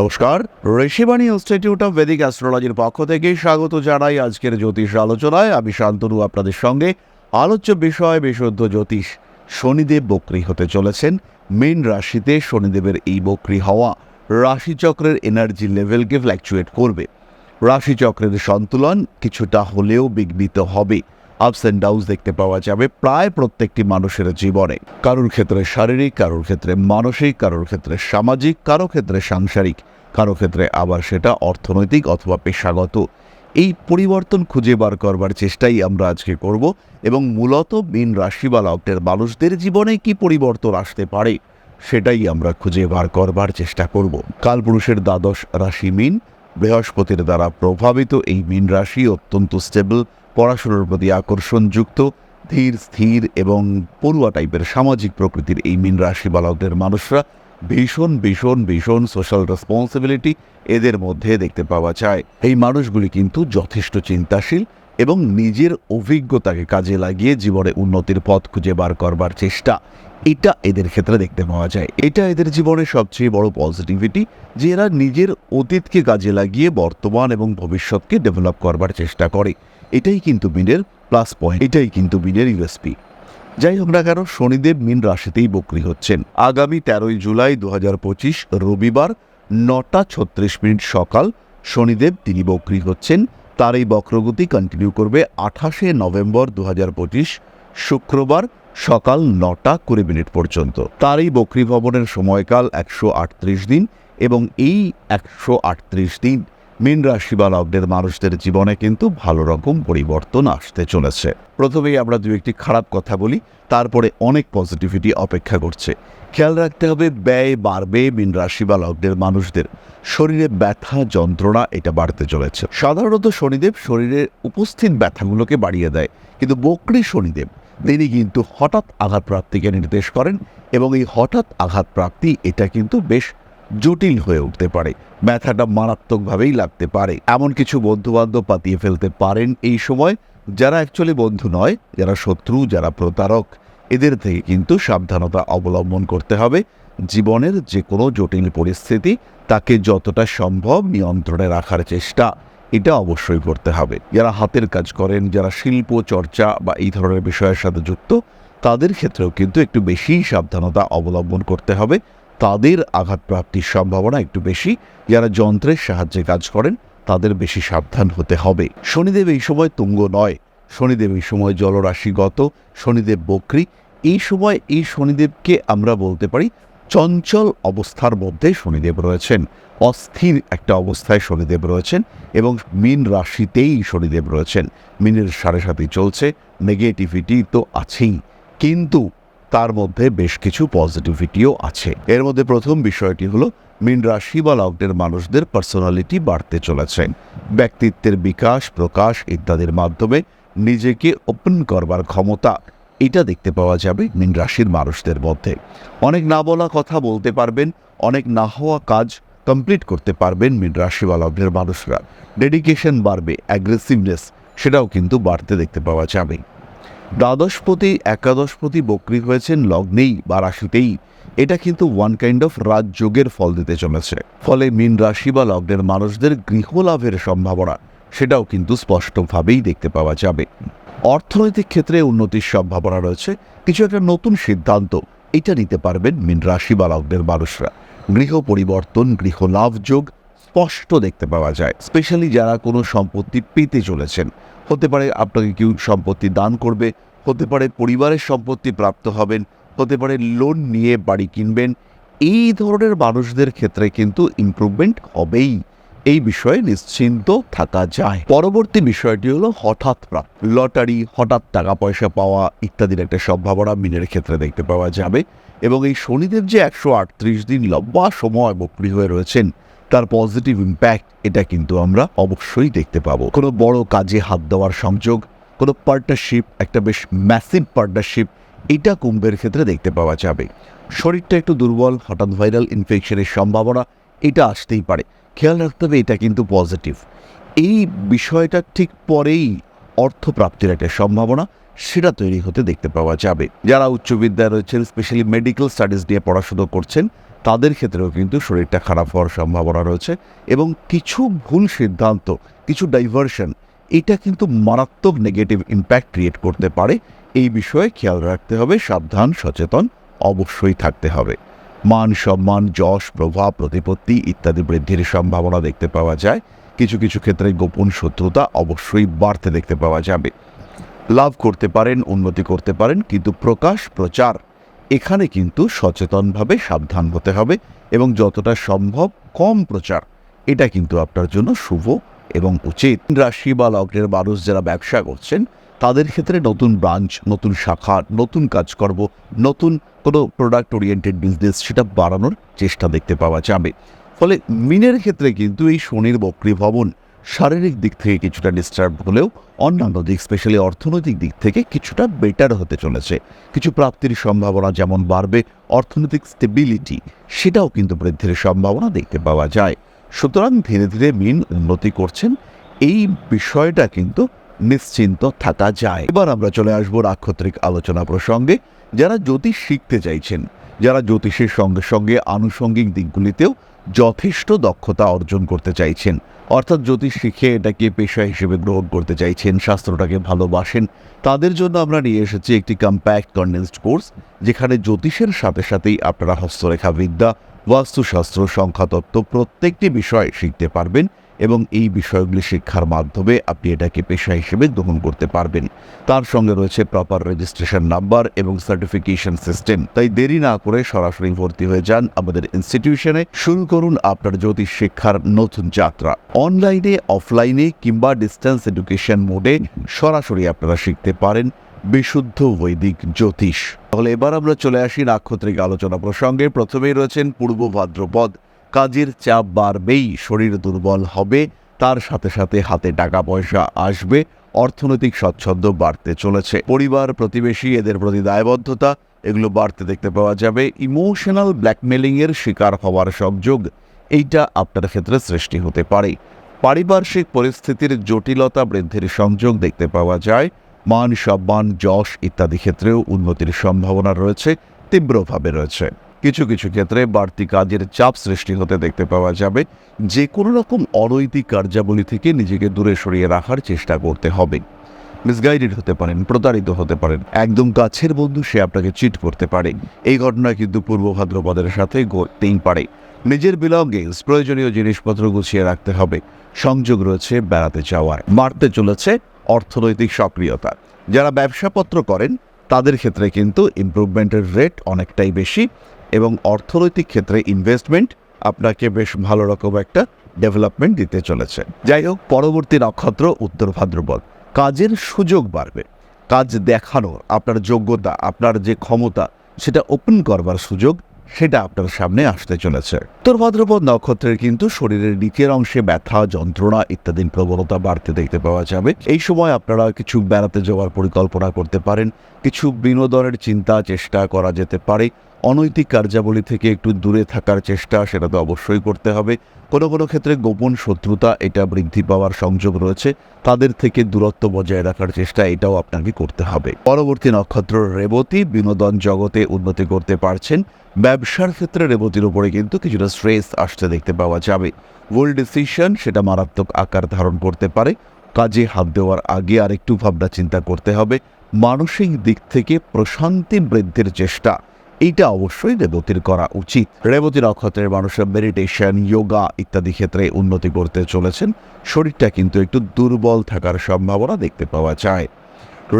নমস্কার, Rishibani institute of বেদিক অ্যাস্ট্রোলজির পক্ষ থেকে স্বাগত জানাই আজকের জ্যোতিষ আলোচনায়। আমি শান্তনু, আপনাদের সঙ্গে আলোচ্য বিষয় বিশুদ্ধ জ্যোতিষ। শনিদেব বক্রী হতে চলেছেন। মেন রাশিতে শনিদেবের এই বক্রী হওয়া রাশিচক্রের এনার্জি লেভেলকে ফ্ল্যাকচুয়েট করবে। রাশিচক্রের সন্তুলন কিছুটা হলেও বিঘ্নিত হবে। আপস অ্যান্ড ডাউনস দেখতে পাওয়া যাবে প্রায় প্রত্যেকটি মানুষের জীবনে। কারোর ক্ষেত্রে শারীরিক, কারোর ক্ষেত্রে মানসিক, কারোর ক্ষেত্রে সামাজিক, কারও ক্ষেত্রে সাংসারিক, কারও ক্ষেত্রে আবার সেটা অর্থনৈতিক অথবা পেশাগত। এই পরিবর্তন খুঁজে বার করবার চেষ্টাই আমরা আজকে করব এবং মূলত মীন রাশি বা লগ্নের মানুষদের জীবনে কি পরিবর্তন আসতে পারে সেটাই আমরা খুঁজে বার করবার চেষ্টা করব। কালপুরুষের দ্বাদশ রাশি মীন বৃহস্পতির দ্বারা প্রভাবিত এই মীন রাশি অত্যন্ত স্টেবল পড়াশোনার প্রতি আকর্ষণযুক্ত ধীর, স্থির এবং পড়ুয়া টাইপের সামাজিক প্রকৃতির এই মীন রাশি বালকদের মানুষরা ভীষণ ভীষণ ভীষণ সোশ্যাল রেসপন্সিবিলিটি এদের মধ্যে দেখতে পাওয়া যায়। এই মানুষগুলি কিন্তু যথেষ্ট চিন্তাশীল এবং নিজের অভিজ্ঞতাকে কাজে লাগিয়ে জীবনে উন্নতির পথ খুঁজে বার করবার চেষ্টা। এটা এদের ক্ষেত্রে দেখতে পাওয়া যায়। এটা এদের জীবনের সবচেয়ে বড় পজিটিভিটি যে এরা নিজের অতীতকে কাজে লাগিয়ে বর্তমান এবং ভবিষ্যৎকে ডেভেলপ করবার চেষ্টা করে। এটাই কিন্তু মিনের প্লাস পয়েন্ট এটাই কিন্তু মিনের ইউএসপি যাই হোক না কেন, শনিদেব মিন রাশিতেই বক্রি হচ্ছেন। আগামী তেরোই জুলাই দু রবিবার নটা ছত্রিশ মিনিট সকাল শনিদেব তিনি বক্রি হচ্ছেন। তার এই বক্রগতি কন্টিনিউ করবে আঠাশে নভেম্বর দু শুক্রবার সকাল নটা কুড়ি মিনিট পর্যন্ত। তার এই বক্রি ভবনের সময়কাল একশো আটত্রিশ দিন এবং এই একশো আটত্রিশ দিন মীন রাশি বা মানুষদের জীবনে কিন্তু ভালো রকম পরিবর্তন আসতে চলেছে। প্রথমেই আমরা দু একটি খারাপ কথা বলি, তারপরে অনেক পজিটিভিটি অপেক্ষা করছে। খেয়াল রাখতে হবে, ব্যয় বাড়বে মীন রাশি বা মানুষদের। শরীরে ব্যথা, যন্ত্রণা, এটা বাড়তে চলেছে। সাধারণত শনিদেব শরীরের উপস্থিত ব্যথাগুলোকে বাড়িয়ে দেয়, কিন্তু বকরি শনিদেব, তিনি কিন্তু হঠাৎ আঘাতপ্রাপ্তিকে নির্দেশ করেন এবং এই হঠাৎ আঘাতপ্রাপ্তি, এটা কিন্তু বেশ জটিল হয়ে উঠতে পারে। ব্যথাটা মারাত্মকভাবেই লাগতে পারে। এমন কিছু বন্ধুবান্ধব পাতিয়ে ফেলতে পারেন এই সময়, যারা অ্যাকচুয়ালি বন্ধু নয়, যারা শত্রু, যারা প্রতারক। এদের থেকে কিন্তু সাবধানতা অবলম্বন করতে হবে। জীবনের যে কোনো জটিল পরিস্থিতি তাকে যতটা সম্ভব নিয়ন্ত্রণে রাখার চেষ্টা। এটা অবশ্যই করতে হবে। যারা হাতের কাজ করেন, যারা শিল্প, চর্চা বা এই ধরনের বিষয়ের সাথে যুক্ত, তাদের ক্ষেত্রেও কিন্তু একটু বেশি সাবধানতা অবলম্বন করতে হবে। তাদের আঘাতপ্রাপ্তির সম্ভাবনা একটু বেশি। যারা যন্ত্রের সাহায্যে কাজ করেন, তাদের বেশি সাবধান হতে হবে। শনিদেব এই সময় তুঙ্গ নয়। শনিদেব এই সময় জলরাশিগত, শনিদেব বক্রী। এই সময় এই শনিদেবকে আমরা বলতে পারি চঞ্চল অবস্থার মধ্যে শনিদেব রয়েছেন। অস্থির একটা অবস্থায় শনিদেব রয়েছেন এবং মিন রাশিতেই শনিদেব রয়েছেন। মিনের সাড়ে সাথে চলছে নেগেটিভিটি তো আছেই। কিন্তু তার মধ্যে বেশ কিছু পজিটিভিটিও আছে। এর মধ্যে প্রথম বিষয়টি হলো, মীন রাশি বা লগ্নের মানুষদের পার্সোনালিটি বাড়তে চলেছে। ব্যক্তিত্বের বিকাশ, প্রকাশ ইত্যাদির মাধ্যমে নিজেকে ওপেন করবার ক্ষমতা। এটা দেখতে পাওয়া যাবে মীন রাশির মানুষদের মধ্যে। অনেক না বলা কথা বলতে পারবেন, অনেক না হওয়া কাজ কমপ্লিট করতে পারবেন মীন রাশি বা লগ্নের মানুষরা। ডেডিকেশন বাড়বে অ্যাগ্রেসিভনেস সেটাও কিন্তু বাড়তে দেখতে পাওয়া যাবে। দ্বাদশপতি, একাদশপতি বক্রি হয়েছেন লগ্নেই বা রাশিতেই। এটা কিন্তু ওয়ান কাইন্ড অফ রাজযোগের ফল দিতে চলেছে। ফলে মীন রাশি বা লগ্নের মানুষদের গৃহলাভের সম্ভাবনা, সেটাও কিন্তু স্পষ্টভাবেই দেখতে পাওয়া যাবে। অর্থনৈতিক ক্ষেত্রে উন্নতির সম্ভাবনা রয়েছে। কিছু একটা নতুন সিদ্ধান্ত, এটা নিতে পারবেন মীন রাশি বা লগ্নের মানুষরা। গৃহ পরিবর্তন গৃহ লাভ যোগ স্পষ্ট দেখতে পাওয়া যায়। স্পেশালি যারা কোনো সম্পত্তি পেতে চলেছেন হতে পারে আপনাকে কেউ সম্পত্তি দান করবে, হতে পারে পরিবারের সম্পত্তি প্রাপ্ত হবেন, হতে পারে লোন নিয়ে বাড়ি কিনবেন, এই ধরনের মানুষদের ক্ষেত্রে কিন্তু ইমপ্রুভমেন্ট হবেই। এই বিষয়ে নিশ্চিন্ত থাকা যায়। পরবর্তী বিষয়টি হলো হঠাৎ প্রাপ্ত লটারি, হঠাৎ টাকা পয়সা পাওয়া ইত্যাদির একটা সম্ভাবনা মিনের ক্ষেত্রে দেখতে পাওয়া যাবে এবং এই শনিদেব যে একশো আটত্রিশ দিন লম্বা সময় বক্রি হয়ে রয়েছেন তার পজিটিভ ইম্প্যাক্ট এটা কিন্তু আমরা অবশ্যই দেখতে পাবো। কোনো বড় কাজে হাত দেওয়ার সংযোগ, কোনো পার্টনারশিপ একটা বেশ ম্যাসিভ পার্টনারশিপ এটা কুম্ভের ক্ষেত্রে দেখতে পাওয়া যাবে। শরীরটা একটু দুর্বল, হঠাৎ ভাইরাল ইনফেকশনের সম্ভাবনা, এটা আসতেই পারে। খেয়াল রাখতে হবে এটা কিন্তু পজিটিভ এই বিষয়টা ঠিক পরেই অর্থপ্রাপ্তির একটা সম্ভাবনা, সেটা তৈরি হতে দেখতে পাওয়া যাবে। যারা উচ্চ বিদ্যায় রয়েছেন স্পেশালি মেডিকেল স্টাডিজ নিয়ে পড়াশুনো করছেন তাদের ক্ষেত্রেও কিন্তু শরীরটা খারাপ হওয়ার সম্ভাবনা রয়েছে এবং কিছু ভুল সিদ্ধান্ত, কিছু ডাইভারশন এটা কিন্তু মারাত্মক নেগেটিভ ইম্প্যাক্ট ক্রিয়েট করতে পারে। এই বিষয়ে খেয়াল রাখতে হবে, সাবধান, সচেতন, অবশ্যই থাকতে হবে। মান সম্মান, যশ, প্রভাব, প্রতিপত্তি ইত্যাদি বৃদ্ধির সম্ভাবনা দেখতে পাওয়া যায়। কিছু কিছু ক্ষেত্রে গোপন শত্রুতা অবশ্যই বাড়তে দেখতে পাওয়া যাবে। লাভ করতে পারেন, উন্নতি করতে পারেন, কিন্তু প্রকাশ, প্রচার এখানে কিন্তু সচেতনভাবে সাবধান হতে হবে এবং যতটা সম্ভব কম প্রচার। এটা কিন্তু আপনার জন্য শুভ এবং উচিত। রাশি বা লগ্নের মানুষ যারা ব্যবসা করছেন, তাদের ক্ষেত্রে নতুন ব্রাঞ্চ, নতুন শাখা, নতুন কাজকর্ম, নতুন কোনো প্রোডাক্ট ওরিয়েন্টেড বিজনেস সেটা বাড়ানোর চেষ্টা দেখতে পাওয়া যাবে। ফলে মিনের ক্ষেত্রে কিন্তু এই শনির বক্রী ভবন শারীরিক দিক থেকে কিছুটা ডিস্টার্ব হলেও অন্যান্য দিক স্পেশালি অর্থনৈতিক দিক থেকে কিছুটা বেটার হতে চলেছে। কিছু প্রাপ্তির সম্ভাবনা যেমন বাড়বে, অর্থনৈতিক স্টেবিলিটি সেটাও কিন্তু বৃদ্ধির সম্ভাবনা দেখতে পাওয়া যায়। সুতরাং ধীরে ধীরে মিন উন্নতি করছেন, এই বিষয়টা কিন্তু নিশ্চিন্ত থাকা যায়। এবার আমরা চলে আসব নাক্ষত্রিক আলোচনা প্রসঙ্গে। যারা জ্যোতিষ শিখতে চাইছেন, যারা জ্যোতিষের সঙ্গে সঙ্গে আনুষঙ্গিক দিকগুলিতেও যথেষ্ট দক্ষতা অর্জন করতে চাইছেন অর্থাৎ জ্যোতিষ শিখে এটাকে পেশা হিসেবে গ্রহণ করতে চাইছেন শাস্ত্রটাকে ভালোবাসেন। তাদের জন্য আমরা নিয়ে এসেছি একটি কম্প্যাক্ট কন্ডেন্সড কোর্স যেখানে জ্যোতিষের সাথে সাথেই আপনারা হস্তরেখা বিদ্যা, বাস্তুশাস্ত্র, সংখ্যাতত্ত্ব প্রত্যেকটি বিষয় শিখতে পারবেন। এবং এই বিষয়গুলি শিক্ষার মাধ্যমে আপনি এটাকে পেশা হিসেবে গ্রহণ করতে পারবেন। তার সঙ্গে রয়েছে প্রপার রেজিস্ট্রেশন নাম্বার এবং সার্টিফিকেশন সিস্টেম তাই দেরি না করে সরাসরি ভর্তি হয়ে যান আমাদের ইনস্টিটিউশনে শুরু করুন আপনার জ্যোতিষ শিক্ষার নতুন যাত্রা। অনলাইনে অফলাইনে কিংবা ডিস্টেন্স এডুকেশন মোডে সরাসরি আপনারা শিখতে পারেন বিশুদ্ধ বৈদিক জ্যোতিষ। তাহলে এবার আমরা চলে আসি নাক্ষত্রিক আলোচনা প্রসঙ্গে। প্রথমেই রয়েছেন পূর্ব ভাদ্রপদ। কাজের চাপ বাড়বেই, শরীর দুর্বল হবে, তার সাথে সাথে হাতে টাকা পয়সা আসবে, অর্থনৈতিক স্বচ্ছন্দ বাড়তে চলেছে। পরিবার, প্রতিবেশী, এদের প্রতি দায়বদ্ধতা, এগুলো বাড়তে দেখতে পাওয়া যাবে। ইমোশনাল ব্ল্যাকমেলিংয়ের শিকার হওয়ার সংযোগ, এইটা আপনার ক্ষেত্রে সৃষ্টি হতে পারে। পারিপার্শ্বিক পরিস্থিতির জটিলতা বৃদ্ধির সংযোগ দেখতে পাওয়া যায়। মান সম্মান, যশ ইত্যাদি ক্ষেত্রেও উন্নতির সম্ভাবনা রয়েছে, তীব্রভাবে রয়েছে। কিছু কিছু ক্ষেত্রে বাড়তি কাজের চাপ সৃষ্টি হতে দেখতে পাওয়া যাবে। যে কোনো রকম অনৈতিক কার্যাবলী থেকে নিজেকে দূরে সরিয়ে রাখার চেষ্টা করতে হবে। মিসগাইডেড হতে পারেন, প্রতারিত হতে পারেন, একদম কাছের বন্ধু সে আপনাকে চিট করতে পারে। এই ঘটনা কিন্তু পূর্ব ভাদ্রপদের সাথে ঘটতেই পারে। নিজের বিলঙ্গিংস প্রয়োজনীয় জিনিসপত্র গুছিয়ে রাখতে হবে। সংযোগ রয়েছে বেড়াতে যাওয়ার। মারতে চলেছে অর্থনৈতিক সক্রিয়তা। যারা ব্যবসাপত্র করেন, তাদের ক্ষেত্রে কিন্তু ইমপ্রুভমেন্টের রেট অনেকটাই বেশি। এবং অর্থনৈতিক ক্ষেত্রে ইনভেস্টমেন্ট আপনাকে বেশ ভালো রকম একটা ডেভেলপমেন্ট দিতে চলেছে। যাই হোক, পরবর্তী নক্ষত্র উত্তর ভাদ্রপদ। কাজের সুযোগ বাড়বে। কাজ দেখানোর আপনার যোগ্যতা, আপনার যে ক্ষমতা, সেটা ওপেন করবার সুযোগ, সেটা আপনার সামনে আসতে চলেছে। উত্তর ভাদ্রপদ নক্ষত্রের কিন্তু শরীরের নিচের অংশে ব্যথা, যন্ত্রণা ইত্যাদির প্রবণতা বাড়তে দেখতে পাওয়া যাবে। এই সময় আপনারা কিছু বেড়াতে যাওয়ার পরিকল্পনা করতে পারেন, কিছু বিনোদনের চিন্তা, চেষ্টা করা যেতে পারে। অনৈতিক কার্যাবলী থেকে একটু দূরে থাকার চেষ্টা সেটা তো অবশ্যই করতে হবে। কোনো কোনো ক্ষেত্রে গোপন শত্রুতা, এটা বৃদ্ধি পাওয়ার সংযোগ রয়েছে। তাদের থেকে দূরত্ব বজায় রাখার চেষ্টা, এটাও আপনাকে করতে হবে। পরবর্তী নক্ষত্র রেবতী, বিনোদন জগতে উন্নতি করতে পারছেন। ব্যবসার ক্ষেত্রে রেবতীর উপরে কিন্তু কিছুটা স্ট্রেস আসতে দেখতে পাওয়া যাবে। ভুল ডিসিশন সেটা মারাত্মক আকার ধারণ করতে পারে। কাজে হাত দেওয়ার আগে আরেকটু ভাবনা চিন্তা করতে হবে। মানসিক দিক থেকে প্রশান্তি বৃদ্ধির চেষ্টা। এইটা অবশ্যই রেবতীর করা উচিত। রেবতী নক্ষত্রের মানুষের মেডিটেশন যোগা ইত্যাদি ক্ষেত্রে উন্নতি করতে চলেছেন। শরীরটা কিন্তু একটু দুর্বল থাকার সম্ভাবনা দেখতে পাওয়া যায়।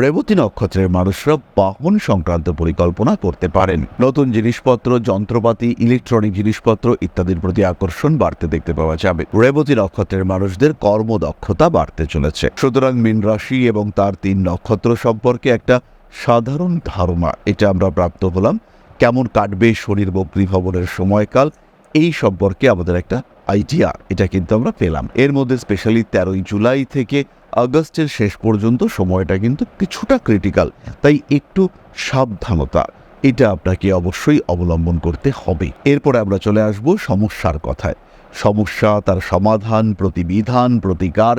রেবতী নক্ষত্রের মানুষরা বাহন সংক্রান্ত পরিকল্পনা করতে পারেন। নতুন জিনিসপত্র, যন্ত্রপাতি ইলেকট্রনিক জিনিসপত্র ইত্যাদির প্রতি আকর্ষণ বাড়তে দেখতে পাওয়া যাবে। রেবতী নক্ষত্রের মানুষদের কর্মদক্ষতা বাড়তে চলেছে। সুতরাং মীন রাশি এবং তার তিন নক্ষত্র সম্পর্কে একটা সাধারণ ধারণা, এটা আমরা প্রাপ্ত হলাম। কেমন কাটবে শরীর বক্রী ভবনের সময়কাল, এই সম্পর্কে আমাদের একটা আইডিয়া এটা কিন্তু আমরা পেলাম। এর মধ্যে স্পেশালি তেরোই জুলাই থেকে আগস্টের শেষ পর্যন্ত সময়টা কিন্তু কিছুটা ক্রিটিক্যাল তাই একটু সাবধানতা, এটা আপনাকে অবশ্যই অবলম্বন করতে হবে। এরপরে আমরা চলে আসব সমস্যার কথায়। সমস্যা, তার সমাধান, প্রতিবিধান, প্রতিকার,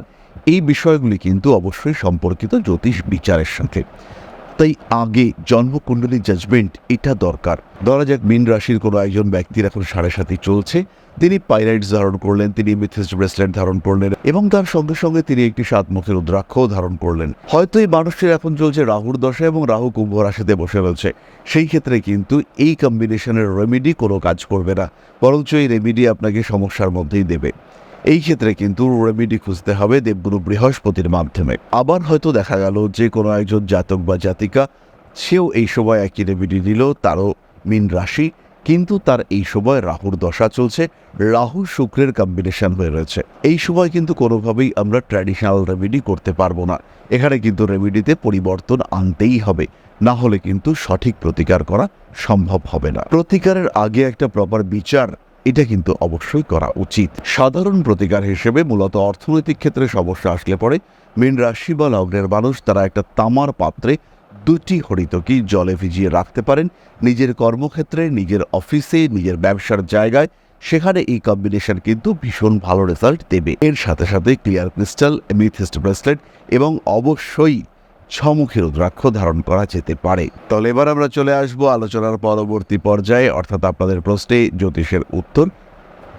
এই বিষয়গুলি কিন্তু অবশ্যই সম্পর্কিত জ্যোতিষ বিচারের সাথে। তাই আগে জন্মকুণ্ডলী জাজমেন্ট এটা দরকার। ধরা যাক মিন রাশির কোনো একজন ব্যক্তির এখন সাড়ে সাথে চলছে। তিনি পাইরাইটস ধারণ করলেন, তিনি মিথিস্ট ব্রেসলেট ধারণ করলেন এবং তার সঙ্গে সঙ্গে তিনি একটি সাত মুখের রুদ্রাক্ষও ধারণ করলেন। হয়তো এই মানুষটির এখন চলছে রাহুর দশা এবং রাহু কুম্ভ রাশিতে বসে রয়েছে। সেই ক্ষেত্রে কিন্তু এই কম্বিনেশনের রেমেডি কোনো কাজ করবে না। বরঞ্চ এই রেমেডি আপনাকে সমস্যার মধ্যেই দেবে। এই ক্ষেত্রে কিন্তু রেমেডি খুঁজতে হবে দেবগুরু বৃহস্পতির মাধ্যমে। আবার হয়তো দেখা গেল যে কোনো একজন জাতক বা জাতিকা, সেও এই সময় একই রেমেডি নিল তারও মিন রাশি, কিন্তু তার এই সময় রাহুর দশা চলছে, রাহু শুক্রের কম্বিনেশন হয়ে রয়েছে। এই সময় কিন্তু কোনোভাবেই আমরা ট্র্যাডিশনাল রেমেডি করতে পারব না। এখানে কিন্তু রেমেডিতে পরিবর্তন আনতেই হবে, না হলে কিন্তু সঠিক প্রতিকার করা সম্ভব হবে না। প্রতিকারের আগে একটা প্রপার বিচার এটা কিন্তু অবশ্যই করা উচিত। সাধারণ প্রতিকার হিসেবে মূলত অর্থনৈতিক ক্ষেত্রে সমস্যা আসলে পরে মীন রাশি বা লগ্নের মানুষ, তারা একটা তামার পাত্রে দুটি হরিতকি জলে ভিজিয়ে রাখতে পারেন। নিজের কর্মক্ষেত্রে, নিজের অফিসে, নিজের ব্যবসার জায়গায়, সেখানে এই কম্বিনেশন কিন্তু ভীষণ ভালো রেজাল্ট দেবে। এর সাথে সাথে ক্লিয়ার ক্রিস্টাল মিথিস্ট ব্রেসলেট এবং অবশ্যই ছমুখী দ্রাক্ষ ধারণ করা যেতে পারে। তাহলে এবার আমরা চলে আসব আলোচনার পরবর্তী পর্যায়ে, অর্থাৎ আপনাদের প্রশ্নে জ্যোতিষের উত্তর।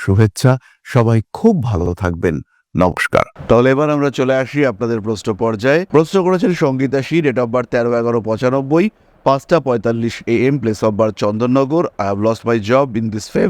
শুভেচ্ছা। সবাই খুব ভালো থাকবেন। নমস্কার। তাহলে এবার আমরা চলে আসি আপনাদের প্রশ্ন পর্যায়ে। প্রশ্ন করেছেন সঙ্গীতাশী ডেট অফ বার্থ তেরো এগারো পঁচানব্বই, পাঁচটা পঁয়তাল্লিশ A M place of birth Chandannagar. I have lost my job in this fave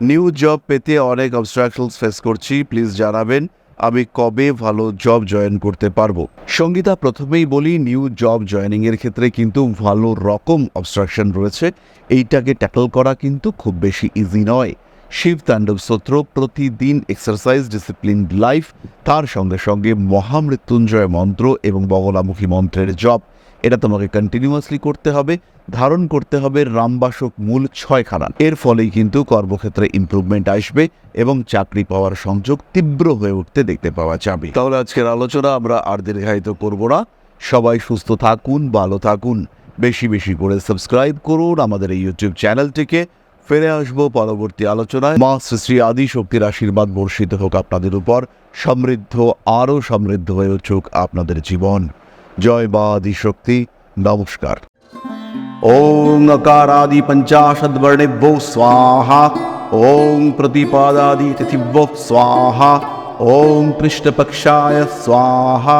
new job পেতে অনেক অবস্ট্রাকশনস ফেস করছি প্লিজ জানাবেন। আমি কবে ভালো জব জয়েন করতে পারব? সঙ্গীতা, প্রথমেই বলি নিউ জব জয়েনিং এর ক্ষেত্রে কিন্তু ভালো রকম অবস্ট্রাকশন রয়েছে। এইটাকে ট্যাকল করা কিন্তু খুব বেশি ইজি নয়। শিব তাণ্ডব স্তোত্র প্রতিদিন এক্সারসাইজ ডিসিপ্লিন লাইফ তার সঙ্গে সঙ্গে মহামৃত্যুঞ্জয় মন্ত্র এবং বগলামুখী মন্ত্রের জপ। এটা তোমাকে কন্টিনিউয়াসলি করতে হবে, ধারণ করতে হবে রামবাসক মূল ছয়খানা। এর ফলেই কিন্তু কর্মক্ষেত্রে ইমপ্রুভমেন্ট আসবে এবং চাকরি পাওয়ার সংযোগ তীব্র হয়ে উঠতে দেখতে পাওয়া যাবে। তাহলে আজকের আলোচনা আমরা আর দীর্ঘায়িত করব না। সবাই সুস্থ থাকুন, ভালো থাকুন। বেশি বেশি করে সাবস্ক্রাইব করুন আমাদের এই ইউটিউব চ্যানেলটিকে ফিরে আসবো পরবর্তী আলোচনায় মা শ্রী শ্রী আদি শক্তির আশীর্বাদ বর্ষিত হোক আপনাদের উপর সমৃদ্ধ আরও সমৃদ্ধ হয়ে উঠুক আপনাদের জীবন জয় বা আদি শক্তি নমস্কার ওং अकारादि पञ्चाशद्वर्णेभ्यो स्वाहा ॐ प्रतिपादादि तिथिभ्यो स्वाहा ॐ कृष्णपक्षाय स्वाहा